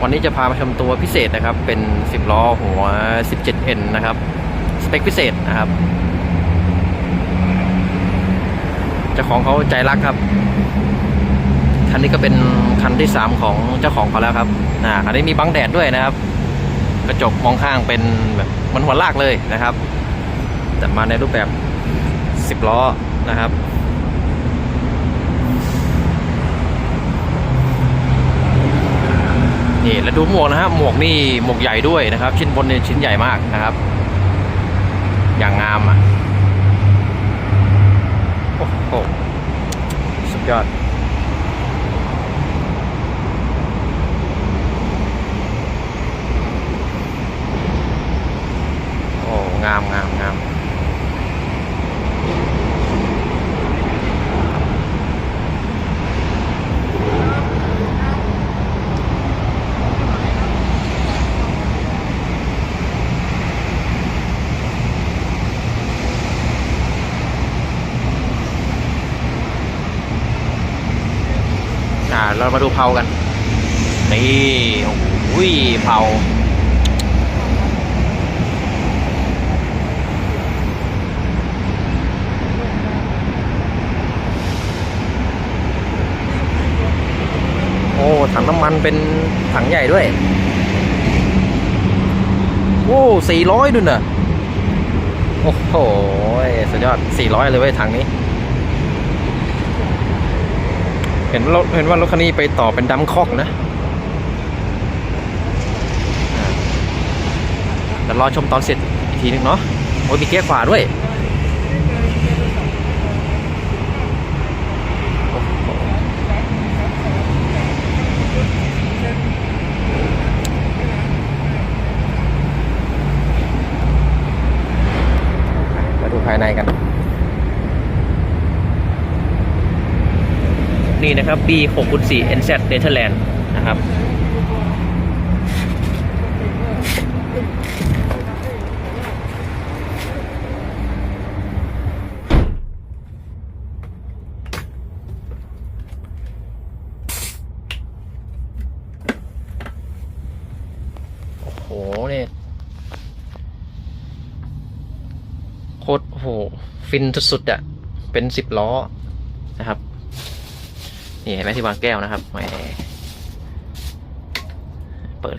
วันนี้จะพามาชมตัวพิเศษนะครับ เป็น 10 ล้อหัว 17N นะครับ สเปคพิเศษนะครับเจ้าของเขาใจรักครับ คันนี้ก็เป็นคันที่ 3 ของเจ้าของเขาแล้วครับอ่าคันนี้มีบังแดดด้วยนะครับ กระจกมองข้างเป็นแบบเหมันหัวลากเลยนะครับ แต่มาในรูปแบบ 10 ล้อนะครับ นี่แล้วดูหมวกนะฮะหมวกนี่หมวกใหญ่ด้วยนะครับ ชิ้นบนเนี่ยชิ้นใหญ่มากนะครับ อย่างงามอะโอ้โหสุดยอดโอ้งามงามงาม อ่า เรามาดูเผากัน นี่โอ้ยเผาโอ้ถังน้ำมันเป็นถังใหญ่ด้วย โอ้สี่ร้อยด้วยเนอะโอ้โห สุดยอดสี่ร้อยเลยเว้ยถังนี้ เห็นรถเห็นว่ารถคันนี้ไปต่อเป็นดัมคอกนะอ่าเดี๋ยวรอชมตอนเสร็จอีกทีนึงเนาะโอ้ยมีเกียร์ขวาด้วยโอ้โหมาดูภายในกัน นะครับ B 6 4 NZ Netherlands นะครับ โอ้โหเนี่ยโคตรโห ฟินสุดๆอะเป็นสิบล้อ นี่เห็นไหมที่วางแก้วนะครับแหมเปิด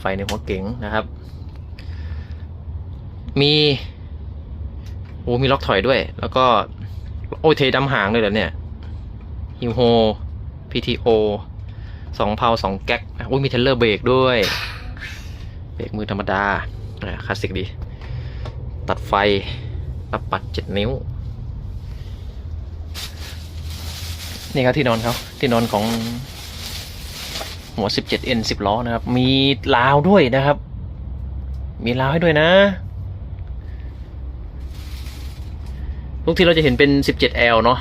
ไฟในหัวเก๋งนะครับ มีโอ้มีล็อกถอยด้วย แล้วก็ โอ้ยเทดำหางเลยเหรอเนี่ยฮิวโฮ PTO สองเพาสองแก๊กโอ้ยมีเทเลอร์เบรกด้วย เบรกมือธรรมดาอ่าคลาสสิกดี ตัดไฟรับปัดเจ็ดนิ้ว นี่ครับที่นอนเขาที่นอนของหัว 17N 10 ล้อนะครับ มีราวด้วยนะครับ มีราวให้ด้วยนะ ทุกที่เราจะเห็นเป็น 17L เนาะ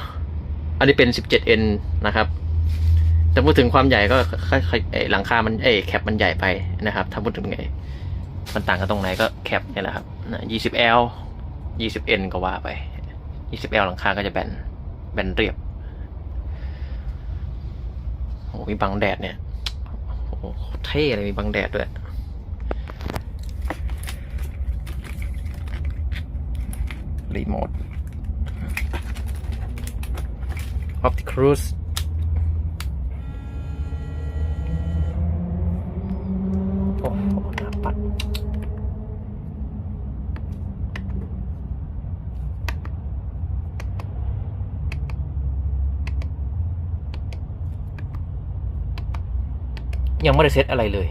อันนี้เป็น 17N นะครับ แต่พูดถึงความใหญ่ก็หลังคา มันเอแคปมันใหญ่ไปนะครับ ถ้าพูดถึงไง มันต่างกันตรงไหนก็แคปนี่แหละครับ 20L 20N ก็ว่าไป 20L หลังคาก็จะแบน แบนเรียบ โอ้มีบังแดดเนี่ยโอ้เท่เลยมีบังแดดด้วยรีโมทออฟติครูสปัด ยังไม่ได้เซตอะไรเลย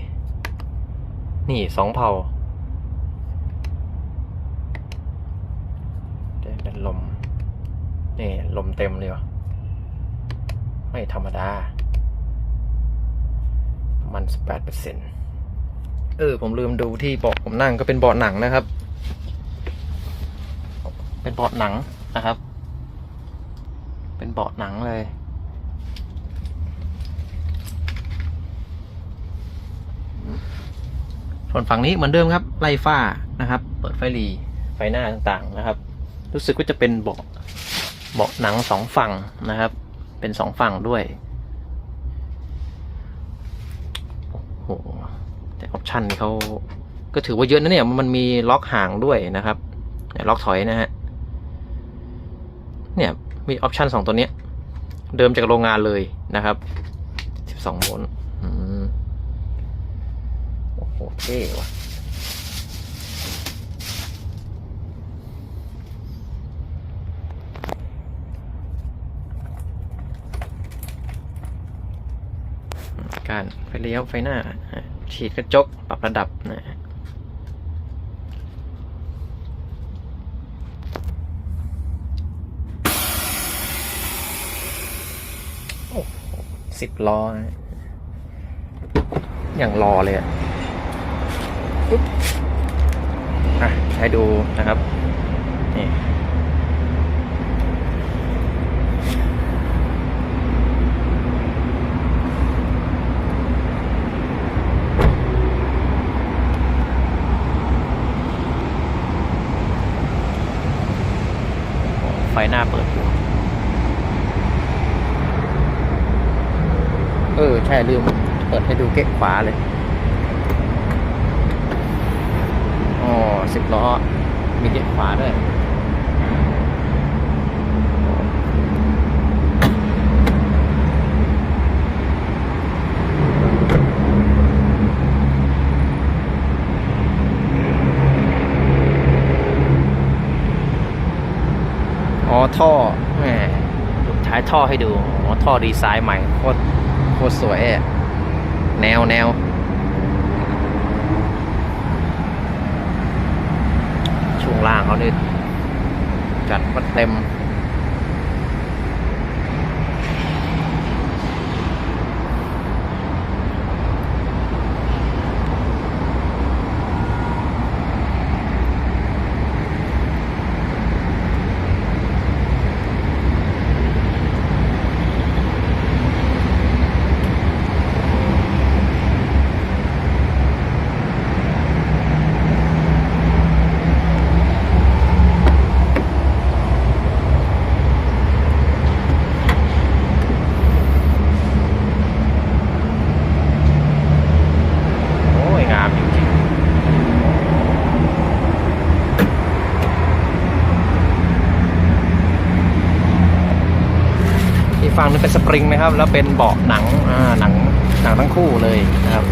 นี่สองเผาเดี๋ยวเป็นลม นี่ลมเต็มเลยวะไม่ธรรมดา มันสิบแปดเปอร์เซ็นเออ ผมลืมดูที่เบาะผมนั่งก็เป็นเบาะหนังนะครับ เป็นเบาะหนังนะครับ เป็นเบาะหนังเลย ส่วนฝั่งนี้เหมือนเดิมครับ ไล่ฝ้านะครับ เปิดไฟหลีไฟหน้าต่างๆนะครับ รู้สึกว่าจะเป็นเบาะเบาะหนังสองฝั่งนะครับ เป็นสองฝั่งด้วยโอ้โหแต่ออปชันนี่เขาก็ถือว่าเยอะนะเนี่ยมันมีล็อกห่างด้วยนะครับเนี่ยล็อกถอยนะฮะเนี่ยมีออปชันสองตัวเนี้ย เดิมจากโรงงานเลยนะครับ 12โวลต์อืมโอ้โห เท่ว่ะการไฟเลี้ยวไฟหน้า ฉีดกระจก ปรับระดับนะฮะโอ้สิบล้อ อย่างรอเลยอะ ปุ๊บอะให้ดูนะครับ นี่ไฟหน้าเปิดอยู่เออ ใช่ลืม เปิดให้ดูเก๊กขวาเลย อ๋อ สิบล้อ มีเก๊กขวาด้วยอ๋อท่อแหมท้ายท่อให้ดูอ๋อท่อดีไซน์ใหม่โคตรโคตรสวยแนวแนว ช่วง ล่างเขานี่จัดมาเต็ม ฝั่งนึงเป็นสปริงนะครับ แล้วเป็นเบาะหนังอ่าหนังหนังทั้งคู่เลยนะครับ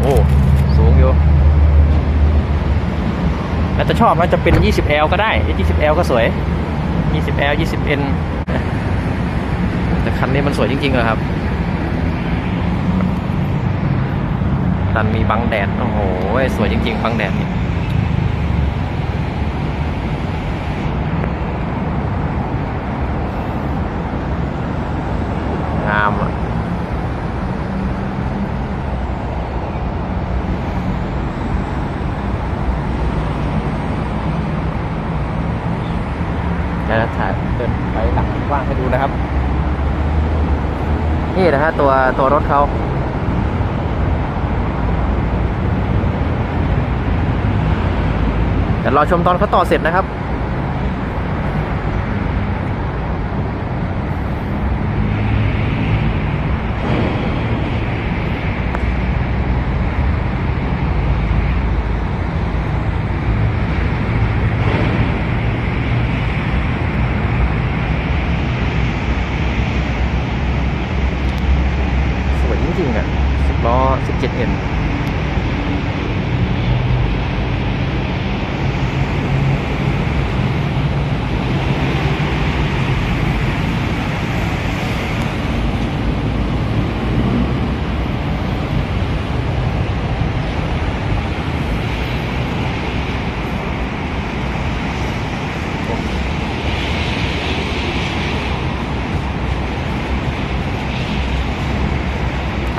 โอ้สูงอยู่แล้วจะชอบนะจะเป็น 20L ก็ได้ 20L ก็สวย 20L 20N แต่คันนี้มันสวยจริงๆเลยครับตันมีบังแดด โอ้โห สวยจริงๆ บังแดดนี่งามอะจะถ่ายเดินไปหลังกว้างให้ดูนะครับ นี่นะฮะตัวตัวรถเขาเดี๋ยวรอชมตอนเขาต่อเสร็จนะครับ 10ล้อ 17N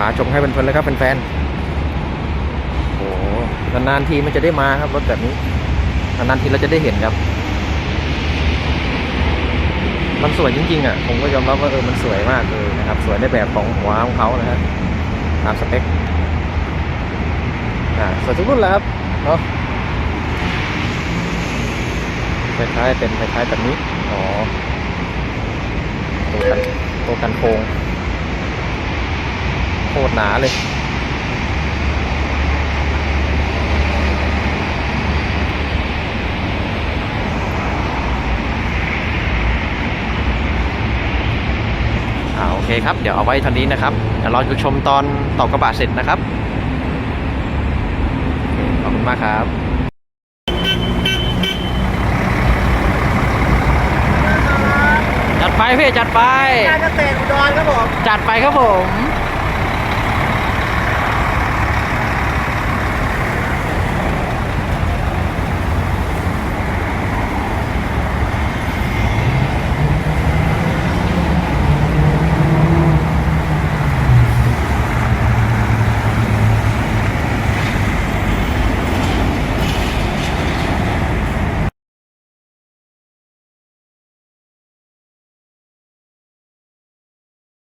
าชมให้เพลินๆเลยครับแฟนๆโอ้โหนานๆทีมันจะได้มาครับรถแบบนี้นานๆทีเราจะได้เห็นครับมันสวยจริงๆอะผมก็ยอมรับว่าเออมันสวยมากเลยนะครับ สวยในแบบของหัวของเขานะฮะตามสเปคอ่าสวยทุกรุ่นแล้วครับเนาะคล้ายๆเป็นคล้ายๆแบบนี้อ๋อตัวกันตัวกันโครง โคตรหนาเลยอ่าโอเคครับ เดี๋ยวเอาไว้เท่านี้นะครับเดี๋ยวเราจะชมตอนต่อกระบะเสร็จนะครับโอเคขอบคุณมากครับจัดไปพี่จัดไปการเกษตรอุดรครับผม จัดไปครับผม